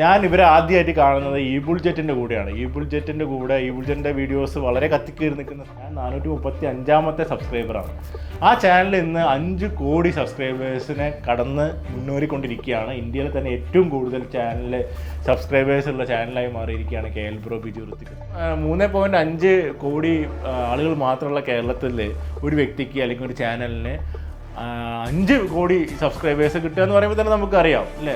ഞാൻ ഇവരെ ആദ്യമായിട്ട് കാണുന്നത് ഈ ബുൾജെറ്റിന്റെ കൂടെയാണ്. ഈ ബുൾജെറ്റിന്റെ കൂടെ ഈ ബുൾജെറ്റിന്റെ വീഡിയോസ് വളരെ കത്തിക്കേറി നിൽക്കുന്ന ഞാൻ നാനൂറ്റി മുപ്പത്തി അഞ്ചാമത്തെ സബ്സ്ക്രൈബറാണ് ആ ചാനൽ ഇന്ന് അഞ്ച് കോടി സബ്സ്ക്രൈബേഴ്സിനെ കടന്ന് മുന്നേറിക്കൊണ്ടിരിക്കുകയാണ്. ഇന്ത്യയിലെ തന്നെ ഏറ്റവും കൂടുതൽ ചാനൽ സബ്സ്ക്രൈബേഴ്സ് ഉള്ള ചാനലായി മാറിയിരിക്കുകയാണ് K L bro Biju Hrithik മൂന്ന് പോയിന്റ് അഞ്ച് കോടി ആളുകൾ മാത്രമുള്ള കേരളത്തിൽ ഒരു വ്യക്തിക്ക് അല്ലെങ്കിൽ ഒരു ചാനലിന് അഞ്ച് കോടി സബ്സ്ക്രൈബേഴ്സ് കിട്ടുക എന്ന് പറയുമ്പോൾ തന്നെ നമുക്കറിയാം അല്ലേ?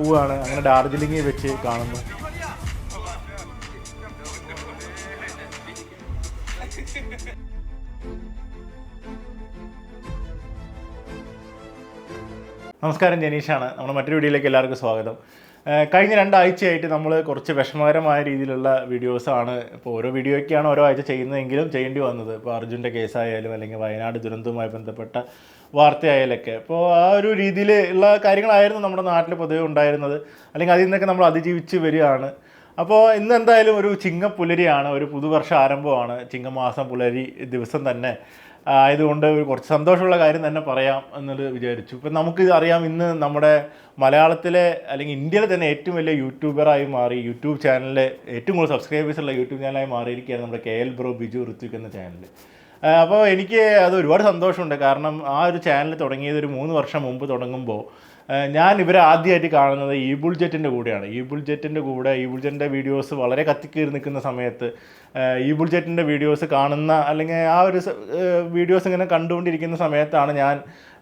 പോവുകയാണ് അങ്ങനെ ഡാർജിലിംഗിൽ വെച്ച് കാണുന്നു. നമസ്കാരം ജനീഷാണ്. നമ്മുടെ മറ്റൊരു വീഡിയോയിലേക്ക് എല്ലാവർക്കും സ്വാഗതം. കഴിഞ്ഞ രണ്ടാഴ്ചയായിട്ട് നമ്മൾ കുറച്ച് വിഷമകരമായ രീതിയിലുള്ള വീഡിയോസാണ് ഇപ്പോൾ ഓരോ വീഡിയോയ്ക്കാണ് ഓരോ ആഴ്ച ചെയ്യുന്നതെങ്കിലും ചെയ്യേണ്ടി വന്നത്. ഇപ്പോൾ അർജുന്റെ കേസായാലും അല്ലെങ്കിൽ വയനാട് ദുരന്തവുമായി ബന്ധപ്പെട്ട വാർത്തയായാലൊക്കെ. അപ്പോൾ ആ ഒരു രീതിയിൽ ഉള്ള കാര്യങ്ങളായിരുന്നു നമ്മുടെ നാട്ടിൽ പൊതുവെ ഉണ്ടായിരുന്നത്. അല്ലെങ്കിൽ അതിൽ നിന്നൊക്കെ നമ്മൾ അതിജീവിച്ച് വരികയാണ്. അപ്പോൾ ഇന്ന് എന്തായാലും ഒരു ചിങ്ങപ്പുലരിയാണ് ഒരു പുതുവർഷ ആരംഭമാണ്. ചിങ്ങമാസം പുലരി ദിവസം തന്നെ. ആയതുകൊണ്ട് ഒരു കുറച്ച് സന്തോഷമുള്ള കാര്യം തന്നെ പറയാം എന്നത് വിചാരിച്ചു. ഇപ്പം നമുക്ക് അറിയാം ഇന്ന് നമ്മുടെ മലയാളത്തിലെ അല്ലെങ്കിൽ ഇന്ത്യയിലെ തന്നെ ഏറ്റവും വലിയ യൂട്യൂബറായി മാറി യൂട്യൂബ് ചാനലിലെ ഏറ്റവും കൂടുതൽ സബ്സ്ക്രൈബേഴ്സ് ഉള്ള യൂട്യൂബ് ചാനലായി മാറിയിരിക്കുകയാണ് നമ്മുടെ K L bro Biju Hrithik എന്ന ചാനൽ അപ്പോൾ എനിക്ക് അത് ഒരുപാട് സന്തോഷമുണ്ട്. കാരണം ആ ഒരു ചാനൽ തുടങ്ങിയത് ഒരു മൂന്ന് വർഷം മുമ്പ് തുടങ്ങുമ്പോൾ ഞാൻ ഇവരെ ആദ്യമായിട്ട് കാണുന്നത് ഈ ബുൾജെറ്റിന്റെ കൂടെയാണ്. ഈ ബുൾജെറ്റിന്റെ കൂടെ ഈ ബുൾജെറ്റിന്റെ വീഡിയോസ് വളരെ കത്തിക്കേറി നിൽക്കുന്ന സമയത്ത് ഈ ബുൾജെറ്റിന്റെ വീഡിയോസ് കാണുന്ന അല്ലെങ്കിൽ ആ ഒരു വീഡിയോസ് ഇങ്ങനെ കണ്ടുകൊണ്ടിരിക്കുന്ന സമയത്താണ് ഞാൻ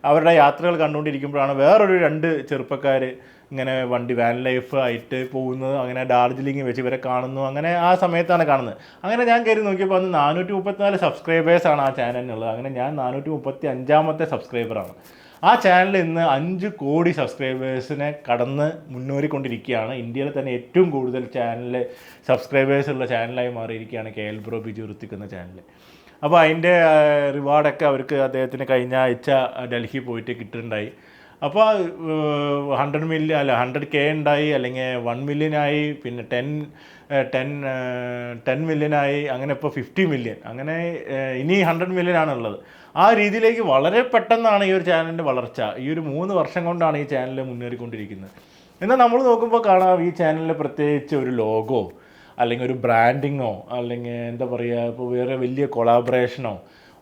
അവരുടെ യാത്രകൾ കണ്ടുകൊണ്ടിരിക്കുമ്പോഴാണ് വേറൊരു രണ്ട് ചെറുപ്പക്കാർ ഇങ്ങനെ വണ്ടി വാൻ ലൈഫ് ആയിട്ട് പോകുന്നത് അങ്ങനെ ഡാർജിലിംഗ് വെച്ച് ഇവരെ കാണുന്നു അങ്ങനെ ആ സമയത്താണ് കാണുന്നത്. അങ്ങനെ ഞാൻ കയറി നോക്കിയപ്പോൾ അന്ന് നാനൂറ്റി മുപ്പത്തിനാല് സബ്സ്ക്രൈബേഴ്സാണ് ആ ചാനലിനുള്ളത് അങ്ങനെ ഞാൻ നാനൂറ്റി മുപ്പത്തി അഞ്ചാമത്തെ സബ്സ്ക്രൈബറാണ് ആ ചാനൽ ഇന്ന് അഞ്ച് കോടി സബ്സ്ക്രൈബേഴ്സിനെ കടന്ന് മുന്നേറിക്കൊണ്ടിരിക്കുകയാണ്. ഇന്ത്യയിലെ തന്നെ ഏറ്റവും കൂടുതൽ ചാനൽ സബ്സ്ക്രൈബേഴ്സ് ഉള്ള ചാനലായി മാറിയിരിക്കുകയാണ് K L bro Biju Hrithik എന്ന ചാനൽ അപ്പോൾ അതിന്റെ റിവാർഡൊക്കെ അവർക്ക് അദ്ദേഹത്തിന് കഴിഞ്ഞ ആഴ്ച ഡൽഹി പോയിട്ട് കിട്ടുന്നുണ്ടായി. അപ്പോൾ ഹൺഡ്രഡ് മില്യൺ അല്ല ഹൺഡ്രഡ് കെ ഉണ്ടായി അല്ലെങ്കിൽ വൺ മില്യനായി പിന്നെ ടെൻ ടെൻ ടെൻ മില്യനായി അങ്ങനെ ഇപ്പോൾ ഫിഫ്റ്റി മില്യൺ അങ്ങനെ ഇനി ഹൺഡ്രഡ് മില്യൺ ആണുള്ളത്. ആ രീതിയിലേക്ക് വളരെ പെട്ടെന്നാണ് ഈ ഒരു ചാനലിന്റെ വളർച്ച. ഈ ഒരു മൂന്ന് വർഷം കൊണ്ടാണ് ഈ ചാനൽ മുന്നേറിക്കൊണ്ടിരിക്കുന്നത്. എന്നാൽ നമ്മൾ നോക്കുമ്പോൾ കാണാം ഈ ചാനലിൽ പ്രത്യേകിച്ച് ഒരു ലോഗോ അല്ലെങ്കിൽ ഒരു ബ്രാൻഡിങ്ങോ അല്ലെങ്കിൽ എന്താ പറയുക ഇപ്പോൾ വേറെ വലിയ കൊളാബറേഷനോ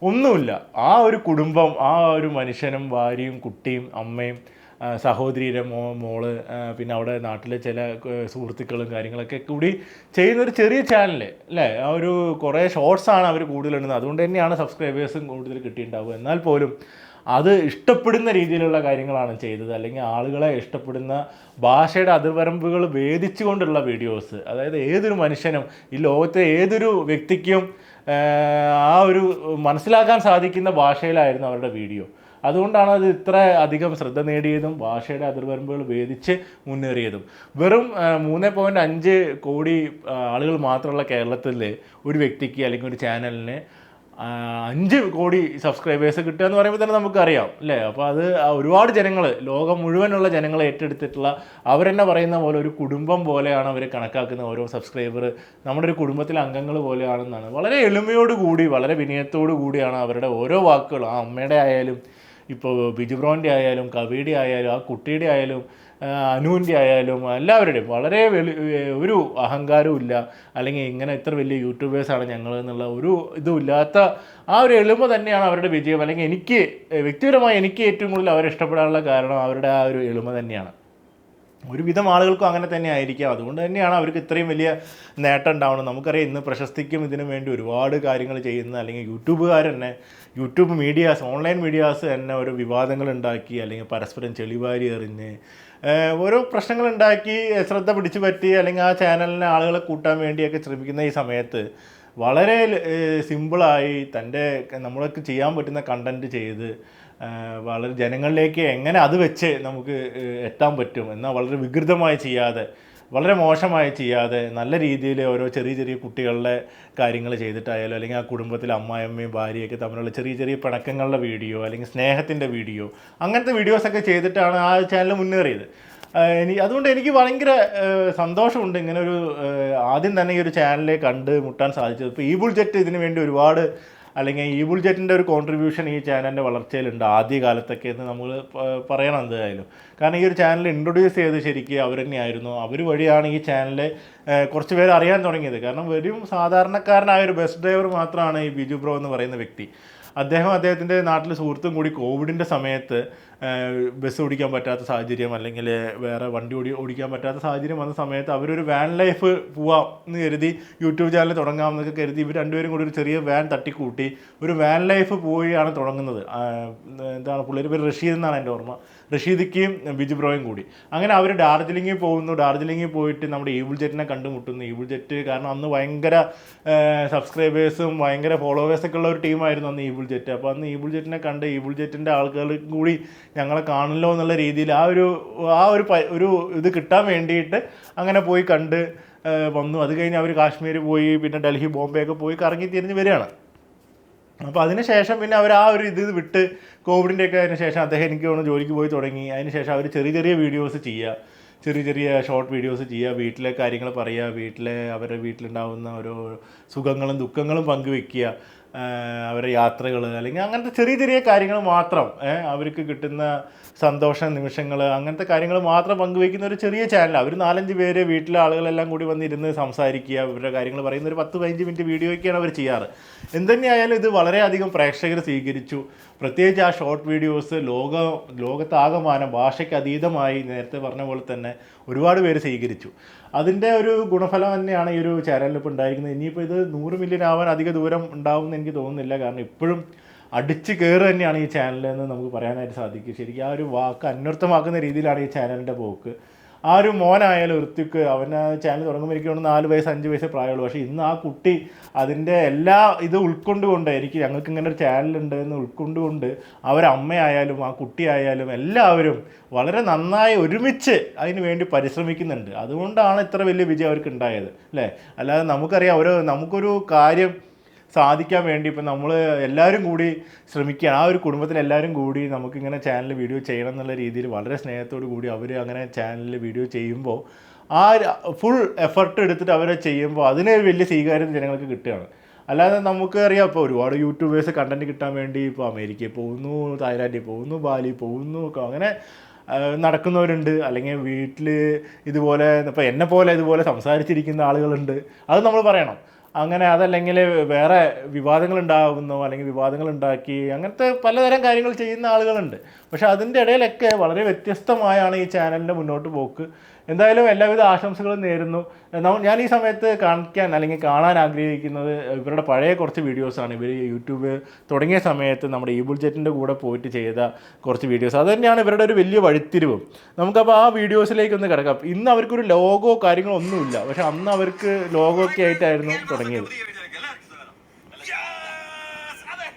ഒന്നുമില്ല. ആ ഒരു കുടുംബം ആ ഒരു മനുഷ്യനും ഭാര്യയും കുട്ടിയും അമ്മയും സഹോദരിയുടെ മോ മോൾ പിന്നെ അവിടെ നാട്ടിലെ ചില സുഹൃത്തുക്കളും കാര്യങ്ങളൊക്കെ കൂടി ചെയ്യുന്നൊരു ചെറിയ ചാനൽ അല്ലേ? ആ ഒരു കുറേ ഷോർട്സാണ് അവർ കൂടുതലിടുന്നത്. അതുകൊണ്ട് തന്നെയാണ് സബ്സ്ക്രൈബേഴ്സും കൂടുതൽ കിട്ടിയിട്ടുണ്ടാവുക. എന്നാൽ പോലും അത് ഇഷ്ടപ്പെടുന്ന രീതിയിലുള്ള കാര്യങ്ങളാണ് ചെയ്തത്. അല്ലെങ്കിൽ ആളുകളെ ഇഷ്ടപ്പെടുന്ന ഭാഷയുടെ അതിർവരമ്പുകൾ വേദിച്ചുകൊണ്ടുള്ള വീഡിയോസ് അതായത് ഏതൊരു മനുഷ്യനും ഈ ലോകത്തെ ഏതൊരു വ്യക്തിക്കും ആ ഒരു മനസ്സിലാക്കാൻ സാധിക്കുന്ന ഭാഷയിലായിരുന്നു അവരുടെ വീഡിയോ. അതുകൊണ്ടാണ് അത് ഇത്ര അധികം ശ്രദ്ധ നേടിയതും ഭാഷയുടെ അതിർവരമ്പുകൾ ഭേദിച്ച് മുന്നേറിയതും. വെറും മൂന്ന് പോയിന്റ് അഞ്ച് കോടി ആളുകൾ മാത്രമുള്ള കേരളത്തിൽ ഒരു വ്യക്തിക്ക് അല്ലെങ്കിൽ ഒരു ചാനലിന് അഞ്ച് കോടി സബ്സ്ക്രൈബേഴ്സ് കിട്ടുക എന്ന് പറയുമ്പോൾ തന്നെ നമുക്കറിയാം അല്ലേ? അപ്പോൾ അത് ഒരുപാട് ജനങ്ങൾ ലോകം മുഴുവനുള്ള ജനങ്ങൾ ഏറ്റെടുത്തിട്ടുള്ള അവരെന്നെ പറയുന്ന പോലെ ഒരു കുടുംബം പോലെയാണ് അവർ കണക്കാക്കുന്ന ഓരോ സബ്സ്ക്രൈബർ നമ്മുടെ ഒരു കുടുംബത്തിലെ അംഗങ്ങൾ പോലെയാണെന്നാണ്. വളരെ എളിമയോടുകൂടി വളരെ വിനയത്തോടു കൂടിയാണ് അവരുടെ ഓരോ വാക്കുകളും. ആ അമ്മയുടെ ആയാലും ഇപ്പോൾ ബിജുബ്രോന്റെ ആയാലും കവിയുടെ ആയാലും ആ കുട്ടിയുടെ ആയാലും അനുവിന്റെ ആയാലും എല്ലാവരുടെയും വളരെ വെളി ഒരു അഹങ്കാരവും ഇല്ല. അല്ലെങ്കിൽ ഇങ്ങനെ ഇത്ര വലിയ യൂട്യൂബേഴ്സാണ് ഞങ്ങൾ എന്നുള്ള ഒരു ഇതും ഇല്ലാത്ത ആ ഒരു എളിമ തന്നെയാണ് അവരുടെ വിജയം. അല്ലെങ്കിൽ എനിക്ക് വ്യക്തിപരമായി എനിക്ക് ഏറ്റവും കൂടുതൽ അവരെ ഇഷ്ടപ്പെടാനുള്ള കാരണം അവരുടെ ആ ഒരു എളിമ തന്നെയാണ്. ഒരുവിധം ആളുകൾക്കും അങ്ങനെ തന്നെ ആയിരിക്കാം. അതുകൊണ്ട് തന്നെയാണ് അവർക്ക് ഇത്രയും വലിയ നേട്ടം ഉണ്ടാവുന്നത്. നമുക്കറിയാം ഇന്ന് പ്രശസ്തിക്കും ഇതിനു വേണ്ടി ഒരുപാട് കാര്യങ്ങൾ ചെയ്യുന്ന അല്ലെങ്കിൽ യൂട്യൂബുകാർ തന്നെ യൂട്യൂബ് മീഡിയാസ് ഓൺലൈൻ മീഡിയാസ് തന്നെ ഒരു വിവാദങ്ങൾ ഉണ്ടാക്കി അല്ലെങ്കിൽ പരസ്പരം ചെളിവാരി എറിഞ്ഞ് ഓരോ പ്രശ്നങ്ങൾ ഉണ്ടാക്കി ശ്രദ്ധ പിടിച്ചു പറ്റി അല്ലെങ്കിൽ ആ ചാനലിനെ ആളുകളെ കൂട്ടാൻ വേണ്ടിയൊക്കെ ശ്രമിക്കുന്ന ഈ സമയത്ത് വളരെ സിമ്പിളായി തന്റെ നമ്മളൊക്കെ ചെയ്യാൻ പറ്റുന്ന കണ്ടന്റ് ചെയ്ത് വളരെ ജനങ്ങളിലേക്ക് എങ്ങനെ അത് വെച്ച് നമുക്ക് എത്താൻ പറ്റും എന്നാൽ വളരെ വികൃതമായി ചെയ്യാതെ വളരെ മോശമായി ചെയ്യാതെ നല്ല രീതിയിൽ ഓരോ ചെറിയ ചെറിയ കുട്ടികളുടെ കാര്യങ്ങൾ ചെയ്തിട്ടായാലും അല്ലെങ്കിൽ ആ കുടുംബത്തിലെ അമ്മായിയമ്മയും ഭാര്യയൊക്കെ തമ്മിലുള്ള ചെറിയ ചെറിയ പിണക്കങ്ങളുടെ വീഡിയോ അല്ലെങ്കിൽ സ്നേഹത്തിന്റെ വീഡിയോ അങ്ങനത്തെ വീഡിയോസൊക്കെ ചെയ്തിട്ടാണ് ആ ചാനൽ മുന്നേറിയത്. ഇനി അതുകൊണ്ട് എനിക്ക് ഭയങ്കര സന്തോഷമുണ്ട് ഇങ്ങനെ ഒരു ആദ്യം തന്നെ ഈ ഒരു ചാനലിൽ കണ്ട് മുട്ടാൻ സാധിച്ചത്. ഇപ്പോൾ ഈ ബുൾജെറ്റ് ഇതിനു വേണ്ടി ഒരുപാട് അല്ലെങ്കിൽ ഈ ബുൾജെറ്റിന്റെ ഒരു കോൺട്രിബ്യൂഷൻ ഈ ചാനലിന്റെ വളർച്ചയിലുണ്ട് ആദ്യ കാലത്തൊക്കെ എന്ന് നമ്മൾ പറയണം എന്തായാലും. കാരണം ഈ ഒരു ചാനൽ ഇൻട്രൊഡ്യൂസ് ചെയ്ത് ശരിക്കും അവർ തന്നെയായിരുന്നു. അവർ വഴിയാണ് ഈ ചാനൽ കുറച്ച് പേര് അറിയാൻ തുടങ്ങിയത്. കാരണം വെറും സാധാരണക്കാരനായ ഒരു ബസ് ഡ്രൈവർ മാത്രമാണ് ഈ ബിജു ബ്രോ എന്ന് പറയുന്ന വ്യക്തി. അദ്ദേഹം അദ്ദേഹത്തിന്റെ നാട്ടിൽ സുഹൃത്തും കൂടി കോവിഡിന്റെ സമയത്ത് ബസ് ഓടിക്കാൻ പറ്റാത്ത സാഹചര്യം അല്ലെങ്കിൽ വേറെ വണ്ടി ഓടി ഓടിക്കാൻ പറ്റാത്ത സാഹചര്യം വന്ന സമയത്ത് അവരൊരു വാൻ ലൈഫ് പോവാം എന്ന് കരുതി യൂട്യൂബ് ചാനൽ തുടങ്ങാം എന്നൊക്കെ കരുതി ഇവർ രണ്ടുപേരും കൂടി ഒരു ചെറിയ വാൻ തട്ടിക്കൂട്ടി ഒരു വാൻ ലൈഫ് പോവുകയാണ് തുടങ്ങുന്നത്. എന്താണ് പുള്ളിയുടെ പേര് റഷീദ് എന്നാണ് എന്റെ ഓർമ്മ. റഷീദിക്കും ബിജു ബ്രോയും കൂടി. അങ്ങനെ അവർ ഡാർജിലിംഗിൽ പോകുന്നു. ഡാർജിലിംഗിൽ പോയിട്ട് നമ്മുടെ ഈബിൾ ജെറ്റിനെ കണ്ടുമുട്ടുന്നു. ഈബിൾ ജെറ്റ് കാരണം അന്ന് ഭയങ്കര സബ്സ്ക്രൈബേഴ്സും ഭയങ്കര ഫോളോവേഴ്സൊക്കെ ഉള്ള ഒരു ടീമായിരുന്നു അന്ന് ഈബിൾ ജെറ്റ് അപ്പോൾ അന്ന് ഈബിൾ ജെറ്റിനെ കണ്ട് ഈബിൾ ജെറ്റിന്റെ ആൾക്കാർ കൂടി ഞങ്ങളെ കാണല്ലോ എന്നുള്ള രീതിയിൽ ആ ഒരു ആ ഒരു ഒരു ഇത് കിട്ടാൻ വേണ്ടിയിട്ട് അങ്ങനെ പോയി കണ്ട് വന്നു. അത് കഴിഞ്ഞ് അവർ കാശ്മീർ പോയി പിന്നെ ഡൽഹി ബോംബെ ഒക്കെ പോയി കറങ്ങി തിരിഞ്ഞ് വരികയാണ്. അപ്പോൾ അതിനുശേഷം പിന്നെ അവർ ആ ഒരു ഇത് വിട്ട് കോവിഡിന്റെ ഒക്കെ അതിന് ശേഷം അദ്ദേഹം എനിക്ക് തോന്നുന്നു ജോലിക്ക് പോയി തുടങ്ങി. അതിനുശേഷം അവർ ചെറിയ ചെറിയ വീഡിയോസ് ചെയ്യുക. ചെറിയ ചെറിയ ഷോർട്ട് വീഡിയോസ് ചെയ്യുക. വീട്ടിലെ കാര്യങ്ങൾ പറയുക. വീട്ടിലെ അവരുടെ വീട്ടിലുണ്ടാകുന്ന ഓരോ സുഖങ്ങളും ദുഃഖങ്ങളും പങ്കുവെക്കുക. അവരുടെ യാത്രകൾ അല്ലെങ്കിൽ അങ്ങനത്തെ ചെറിയ ചെറിയ കാര്യങ്ങൾ മാത്രം അവർക്ക് കിട്ടുന്ന സന്തോഷ നിമിഷങ്ങൾ അങ്ങനത്തെ കാര്യങ്ങൾ മാത്രം പങ്കുവയ്ക്കുന്ന ഒരു ചെറിയ ചാനൽ അവർ നാലഞ്ച് പേര് വീട്ടിലെ ആളുകളെല്ലാം കൂടി വന്നിരുന്ന് സംസാരിക്കുക അവരുടെ കാര്യങ്ങൾ പറയുന്ന ഒരു പത്ത് പതിനഞ്ച് മിനിറ്റ് വീഡിയോയ്ക്കാണ് അവർ ചെയ്യാറ്. എന്തുതന്നെയായാലും ഇത് വളരെയധികം പ്രേക്ഷകർ സ്വീകരിച്ചു. പ്രത്യേകിച്ച് ആ ഷോർട്ട് വീഡിയോസ് ലോക ലോകത്താകമാനം ഭാഷയ്ക്ക് അതീതമായി നേരത്തെ പറഞ്ഞ പോലെ തന്നെ ഒരുപാട് പേര് സ്വീകരിച്ചു. അതിന്റെ ഒരു ഗുണഫലം തന്നെയാണ് ഈ ഒരു ചാനലിൽ ഇപ്പോൾ ഉണ്ടായിരിക്കുന്നത്. ഇനിയിപ്പോൾ ഇത് നൂറ് മില്യൺ ആവാൻ അധിക ദൂരം ഉണ്ടാവും എന്ന് എനിക്ക് തോന്നുന്നില്ല. കാരണം ഇപ്പോഴും അടിച്ച് കയറ് തന്നെയാണ് ഈ ചാനലെന്ന് നമുക്ക് പറയാനായിട്ട് സാധിക്കും. ശരിക്കും ആ ഒരു വാക്ക് അന്വർത്ഥമാക്കുന്ന രീതിയിലാണ് ഈ ചാനലിന്റെ പോക്ക്. ആ ഒരു മോനായാലും ഋത്വിക്ക് അവന് ചാനൽ തുടങ്ങുമ്പോൾ എനിക്ക് തോന്നുന്നു നാല് വയസ്സ് അഞ്ച് വയസ്സ് പ്രായമുള്ളൂ. പക്ഷേ ഇന്ന് ആ കുട്ടി അതിന്റെ എല്ലാ ഇത് ഉൾക്കൊണ്ടുകൊണ്ട് എനിക്ക് ഞങ്ങൾക്ക് ഇങ്ങനെ ഒരു ചാനലുണ്ട് എന്ന് ഉൾക്കൊണ്ടുകൊണ്ട് അവരമ്മയായാലും ആ കുട്ടിയായാലും എല്ലാവരും വളരെ നന്നായി ഒരുമിച്ച് അതിന് വേണ്ടി പരിശ്രമിക്കുന്നുണ്ട്. അതുകൊണ്ടാണ് ഇത്ര വലിയ വിജയം അവർക്ക് ഉണ്ടായത് അല്ലേ? അല്ലാതെ നമുക്കറിയാം ഒരു നമുക്കൊരു കാര്യം സാധിക്കാൻ വേണ്ടി ഇപ്പം നമ്മൾ എല്ലാവരും കൂടി ശ്രമിക്കുകയാണ്. ആ ഒരു കുടുംബത്തിൽ എല്ലാവരും കൂടി നമുക്കിങ്ങനെ ചാനൽ വീഡിയോ ചെയ്യണം എന്നുള്ള രീതിയിൽ വളരെ സ്നേഹത്തോടു കൂടി അവർ അങ്ങനെ ചാനലിൽ വീഡിയോ ചെയ്യുമ്പോൾ ആ ഫുൾ എഫർട്ട് എടുത്തിട്ട് അവരെ ചെയ്യുമ്പോൾ അതിന് വലിയ സ്വീകാര്യം ജനങ്ങൾക്ക് കിട്ടുകയാണ്. അല്ലാതെ നമുക്ക് അറിയാം ഇപ്പോൾ ഒരുപാട് യൂട്യൂബേഴ്സ് കണ്ടന്റ് കിട്ടാൻ വേണ്ടി ഇപ്പോൾ അമേരിക്കയിൽ പോകുന്നു തായ്ലാൻഡിൽ പോകുന്നു ബാലി പോകുന്നു അങ്ങനെ നടക്കുന്നവരുണ്ട്. അല്ലെങ്കിൽ വീട്ടിൽ ഇതുപോലെ ഇപ്പോൾ എന്നെ പോലെ ഇതുപോലെ സംസാരിച്ചിരിക്കുന്ന ആളുകളുണ്ട്. അത് നമ്മൾ പറയണം. അങ്ങനെ അതല്ലെങ്കിൽ വേറെ വിവാദങ്ങൾ ഉണ്ടാകുന്നു അല്ലെങ്കിൽ വിവാദങ്ങൾ ഉണ്ടാക്കി അങ്ങനത്തെ പലതരം കാര്യങ്ങൾ ചെയ്യുന്ന ആളുകളുണ്ട്. പക്ഷെ അതിന്റെ ഇടയിലൊക്കെ വളരെ വ്യത്യസ്തമായാണ് ഈ ചാനലിന്റെ മുന്നോട്ട് പോക്ക്. എന്തായാലും എല്ലാവിധ ആശംസകളും നേരുന്നു. ഞാൻ ഈ സമയത്ത് കാണിക്കാൻ അല്ലെങ്കിൽ കാണാൻ ആഗ്രഹിക്കുന്നത് ഇവരുടെ പഴയ കുറച്ച് വീഡിയോസാണ്. ഇവർ യൂട്യൂബ് തുടങ്ങിയ സമയത്ത് നമ്മുടെ ഈ ബുൾജെറ്റിന്റെ കൂടെ പോയിട്ട് ചെയ്ത കുറച്ച് വീഡിയോസ്. അത് തന്നെയാണ് ഇവരുടെ ഒരു വലിയ വഴിത്തിരിവും. നമുക്കപ്പോൾ ആ വീഡിയോസിലേക്ക് ഒന്ന് കിടക്കാം. ഇന്ന് അവർക്കൊരു ലോഗോ കാര്യങ്ങളൊന്നുമില്ല. പക്ഷെ അന്ന് അവർക്ക് ലോഗോ ഒക്കെ ആയിട്ടായിരുന്നു തുടങ്ങിയത് പുതിയ വീഡിയോയിലേക്ക് എല്ലാവർക്കും സ്വാഗതം. Yes! അതെ.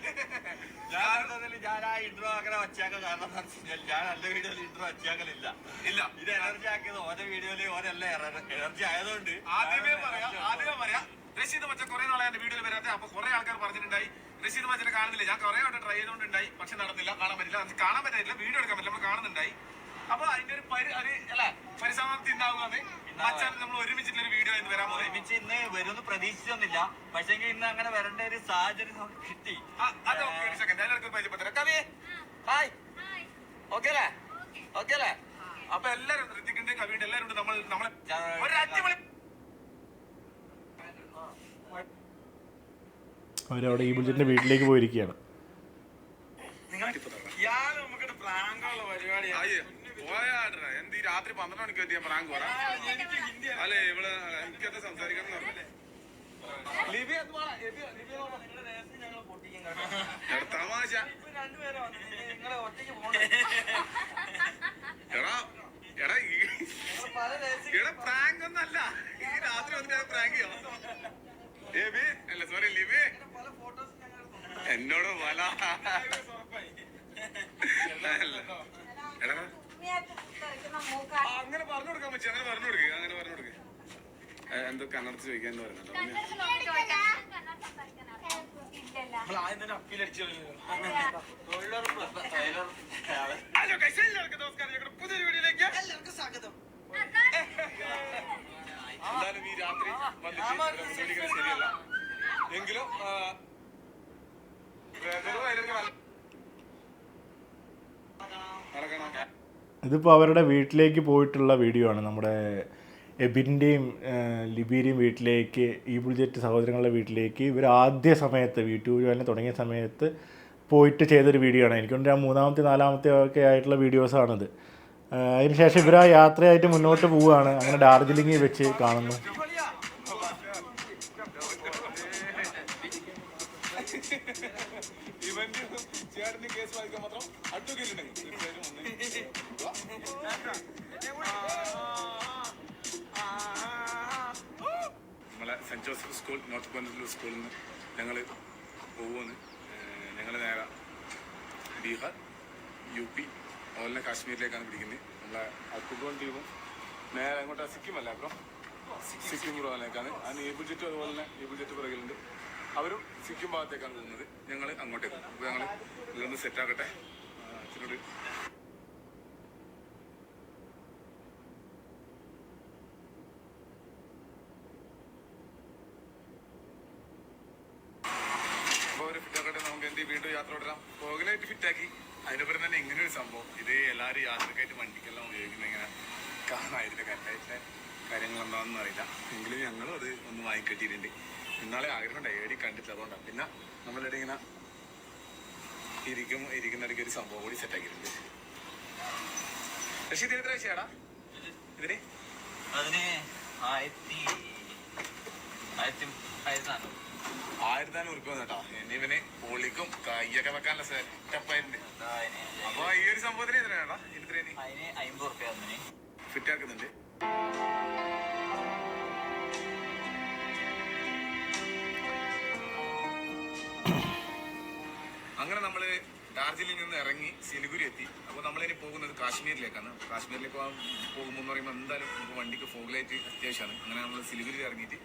ഞാൻ എന്തായാലും ഞാൻ ആ intro അങ്ങനെ വച്ചേക്കാൻ കാരണം എന്താണെന്ന് വെച്ച് കഴിഞ്ഞാൽ ഞാൻ എന്റെ വീഡിയോയിൽ വച്ചേക്കലില്ല. ഇത് എനർജി ആക്കിയത് ഓരോ വീഡിയോയിൽ ഓരല്ല എനർജി ആയതുകൊണ്ട്. ആദ്യമേ പറയാം ആദ്യമേ പറയാം. റഷീദ് മച്ച കുറെ നാളെ എന്റെ വീഡിയോയിൽ വരാതെ അപ്പൊ കുറെ ആൾക്കാർ പറഞ്ഞിട്ടുണ്ടായി റഷീദ് മച്ചനെ കാണുന്നില്ല. ഞാൻ കുറെ ആയിട്ട് ട്രൈ ചെയ്തുകൊണ്ടുണ്ടായി പക്ഷെ നടന്നില്ല കാണാൻ പറ്റില്ല. കാണാൻ പറ്റില്ല വീഡിയോ എടുക്കാൻ പറ്റില്ല നമ്മൾ കാണുന്നുണ്ടായി. അപ്പൊ അതിന്റെ ഒരു പരി അത് അല്ലെ പരിസമാപ്തി ഉണ്ടാവുകയാണ് മച്ചാൻ നമ്മൾ ഒരുമിച്ചിട്ടുള്ള ഒരു വീഡിയോ ഇന്ന് വരാൻ പോകുന്നത് ഒരുമിച്ച് ഇന്ന് വരുമെന്ന് പ്രതീക്ഷിച്ചൊന്നുമില്ല. പക്ഷേ ഇന്ന് അങ്ങനെ വരേണ്ട ഒരു സാഹചര്യം നമുക്ക് കിട്ടി. അത് ഓക്കെ ഒരു സെക്കൻഡ് അതിനൊക്കെ പരിചയപ്പെട്ടു കവി ഹായ്. ഓക്കെ അല്ലേ? ഓക്കെ അല്ലേ? അപ്പൊ എല്ലാരും ഋതിക്കിന്റെ കവിയുടെ എല്ലാരും ഉണ്ട്. നമ്മൾ നമ്മളെ ഒരു അടിപൊളി അവരവിടെ ഈ ബുജിന്റെ വീട്ടിലേക്ക് പോയിരിക്കുകയാണ്. രാത്രി പന്ത്രണ്ട് മണിക്ക് എത്തിയ പ്രാങ്ക് പറ അല്ലേ ഇവൾ എനിക്കത് സംസാരിക്കണം തമാശ. എടാ എടാ എടാ പ്രാങ്ക് ഒന്നല്ല ഈ രാത്രി വന്നിട്ട് പ്രാങ്ക് ലിബി അല്ല സോറി ലിബി. എന്നോട് പല അങ്ങനെ പറഞ്ഞു കൊടുക്കാൻ പറ്റി. അങ്ങനെ പറഞ്ഞു കൊടുക്കുക അങ്ങനെ പറഞ്ഞു കൊടുക്കുക എന്തോ കണ്ണടച്ച് ചോദിക്കാൻ പറഞ്ഞല്ലോ. ഹലോ ഗൈസ് എല്ലാവർക്കും നമസ്കാരം. ഞങ്ങളുടെ പുതിയൊരു വീഡിയോയിലേക്ക് എല്ലാവർക്കും സ്വാഗതം. എന്തായാലും ഈ രാത്രി വന്നിട്ട് ശരിയല്ല. എങ്കിലും ഇതിപ്പോൾ അവരുടെ വീട്ടിലേക്ക് പോയിട്ടുള്ള വീഡിയോ ആണ് നമ്മുടെ എബിന്റെയും ലിബിയുടെയും വീട്ടിലേക്ക് ഈ ബുൾജെറ്റ് സഹോദരങ്ങളുടെ വീട്ടിലേക്ക് ഇവർ ആദ്യ സമയത്ത് യൂട്യൂബ് ചാനൽ തുടങ്ങിയ സമയത്ത് പോയിട്ട് ചെയ്തൊരു വീഡിയോ ആണ്. എനിക്കൊണ്ട് ആ മൂന്നാമത്തെ നാലാമത്തെ ഒക്കെ ആയിട്ടുള്ള വീഡിയോസാണിത് അതിനുശേഷം ഇവർ ആ യാത്രയായിട്ട് മുന്നോട്ട് പോവുകയാണ്. അങ്ങനെ ഡാർജിലിംഗിൽ വെച്ച് കാണുന്നു. കേസ് മാത്രം നമ്മളെ Saint Joseph school north Panthalloor സ്കൂളിൽ നിന്ന് ഞങ്ങൾ പോകുമെന്ന് ഞങ്ങൾ നേരെ ബീഹാർ യു പി അതുപോലെ കാശ്മീരിലേക്കാണ് പിടിക്കുന്നത്. നമ്മളെ അക്കുബോൺ ടീമും നേരെ അങ്ങോട്ട് സിക്കിം അല്ലേ അപ്പുറം സിക്കിം റോഡിലേക്കാണ് അതിന് ഈ ബുജറ്റ് അതുപോലെ തന്നെ ഈ ബുജറ്റ് പുറകിലുണ്ട്. അവരും സിക്കിം ഭാഗത്തേക്കാണ് പോകുന്നത്. ഞങ്ങൾ അങ്ങോട്ടേക്ക്. ഞങ്ങൾ ഇതിലൊന്ന് സെറ്റാക്കട്ടെ അച്ഛനോട് അപ്പോൾ ഒരു ഫിറ്റാക്കട്ടെ നമുക്ക് എന്ത് ചെയ്യും? വീണ്ടും യാത്ര തുടരാം പോകലായിട്ട് ഫിറ്റാക്കി അതിനപ്പുറം തന്നെ ഇങ്ങനെ ഒരു സംഭവം. ഇത് എല്ലാവരും യാത്രക്കായിട്ട് വണ്ടിക്കെല്ലാം ഉപയോഗിക്കുന്ന ഇങ്ങനെ കാണാതിന്റെ കറക്റ്റായിട്ട് കാര്യങ്ങൾ എന്താണെന്ന് അറിയില്ല. എങ്കിലും ഞങ്ങളും അത് ഒന്ന് വാങ്ങിക്കെട്ടിയിട്ടുണ്ട്. ഇന്നാളെ ആഗ്രഹം ഉണ്ടായി. ഏടി കണ്ടിട്ടില്ല അതുകൊണ്ടാണ് പിന്നെ നമ്മളിവിടെ ഇങ്ങനെ ഇരിക്കും ഇരിക്കുന്നിടയ്ക്ക് ഒരു സംഭവം കൂടി സെറ്റാക്കിയിട്ടുണ്ട്. പക്ഷേ ഇതിന് എത്ര ചേടാ ഇതിന്? അതിന് ആയിരത്തി ആയിരത്തി ആയിരത്തി നാനൂറ്. ആയിരത്തി അഞ്ഞൂറ് ഉറുപ്പ്യ കേട്ടോ. ഇവന് പൊളിക്കും കയ്യൊക്കെ വെക്കാനുള്ള സെറ്റപ്പായിരുന്നു അപ്പൊ ഈ ഒരു സംഭവത്തിന് എത്രയാണോ റുപ്യ ഫിറ്റ് ആക്കുന്നുണ്ട്. അങ്ങനെ നമ്മൾ ഡാർജിലിംഗിൽ നിന്ന് ഇറങ്ങി സിലിഗുരി എത്തി. അപ്പോൾ നമ്മളിനി പോകുന്നത് കാശ്മീരിലേക്കാണ്. കാശ്മീരിലേക്ക് പോകുമ്പോൾ എന്ന് പറയുമ്പോൾ എന്തായാലും നമുക്ക് വണ്ടിക്ക് ഫോഗ് ലൈറ്റ് അത്യാവശ്യമാണ്. അങ്ങനെ നമ്മൾ സിലിഗുരി ഇറങ്ങിയിട്ട്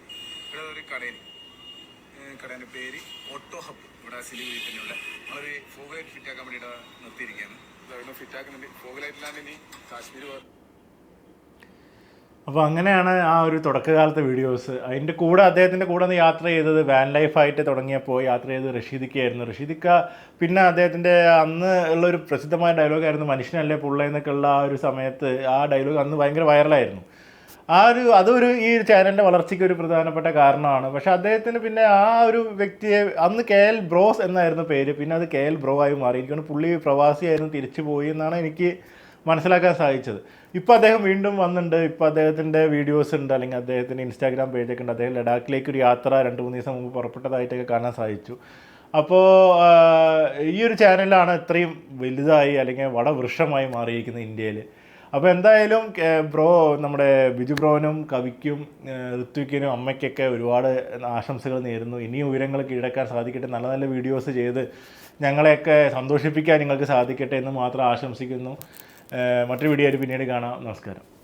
ഇവിടെ ഒരു കടയിൽ കടേന്റെ പേര് ഓട്ടോ ഹബ്. ഇവിടെ സിലിഗുരി തന്നെയുള്ള നമ്മളൊരു ഫിറ്റ് ആക്കാൻ വേണ്ടിയിട്ട് നിർത്തിയിരിക്കുകയാണ്. ഇവിടെ ഫിറ്റ് ആക്കുന്നുണ്ട് ഫോഗ് ലൈറ്റിലാണ് ഇനി കാശ്മീർ അപ്പോൾ അങ്ങനെയാണ് ആ ഒരു തുടക്കകാലത്തെ വീഡിയോസ് അതിന്റെ കൂടെ അദ്ദേഹത്തിന്റെ കൂടെ ഒന്ന് യാത്ര ചെയ്തത് വാൻ ലൈഫായിട്ട് തുടങ്ങിയപ്പോൾ യാത്ര ചെയ്തത് റഷീദിക്കായിരുന്നു റഷീദിക്ക പിന്നെ അദ്ദേഹത്തിന്റെ അന്ന് ഉള്ള ഒരു പ്രസിദ്ധമായ ഡയലോഗായിരുന്നു മനുഷ്യനല്ലേ പുള്ള എന്നൊക്കെ ഉള്ള ആ ഒരു സമയത്ത് ആ ഡയലോഗ് അന്ന് ഭയങ്കര വൈറലായിരുന്നു ആ ഒരു അതൊരു ഈ ചാനലിന്റെ വളർച്ചയ്ക്ക് ഒരു പ്രധാനപ്പെട്ട കാരണമാണ്. പക്ഷെ അദ്ദേഹത്തിന് പിന്നെ ആ ഒരു വ്യക്തിയെ അന്ന് കെ എൽ ബ്രോസ് എന്നായിരുന്നു പേര്. പിന്നെ അത് കെ എൽ ബ്രോ ആയി മാറി എനിക്കാണ് പുള്ളി പ്രവാസിയായിരുന്നു തിരിച്ചു പോയി എന്നാണ് എനിക്ക് മനസ്സിലാക്കാൻ സാധിച്ചത്. ഇപ്പോൾ അദ്ദേഹം വീണ്ടും വന്നിട്ടുണ്ട്. ഇപ്പോൾ അദ്ദേഹത്തിന്റെ വീഡിയോസ് ഉണ്ട്. അല്ലെങ്കിൽ അദ്ദേഹത്തിന്റെ ഇൻസ്റ്റാഗ്രാം പേജൊക്കെ ഉണ്ട്. അദ്ദേഹം ലഡാക്കിലേക്ക് ഒരു യാത്ര രണ്ട് മൂന്ന് ദിവസം മുമ്പ് പുറപ്പെട്ടതായിട്ടൊക്കെ കാണാൻ സാധിച്ചു. അപ്പോൾ ഈ ഒരു ചാനലാണ് ഇത്രയും വലുതായി അല്ലെങ്കിൽ വടവൃക്ഷമായി മാറിയിരിക്കുന്നത് ഇന്ത്യയിൽ അപ്പോൾ എന്തായാലും ബ്രോ നമ്മുടെ ബിജു ബ്രോനും കവിക്കും ഋത്വിക്കിനും അമ്മയ്ക്കൊക്കെ ഒരുപാട് ആശംസകൾ നേരുന്നു. ഇനിയും ഉയരങ്ങൾ കീഴടക്കാൻ സാധിക്കട്ടെ. നല്ല നല്ല വീഡിയോസ് ചെയ്ത് ഞങ്ങളെയൊക്കെ സന്തോഷിപ്പിക്കാൻ നിങ്ങൾക്ക് സാധിക്കട്ടെ എന്ന് മാത്രം ആശംസിക്കുന്നു. മറ്റൊരു വീഡിയോ ആയിട്ട് പിന്നീട് കാണാം. നമസ്കാരം.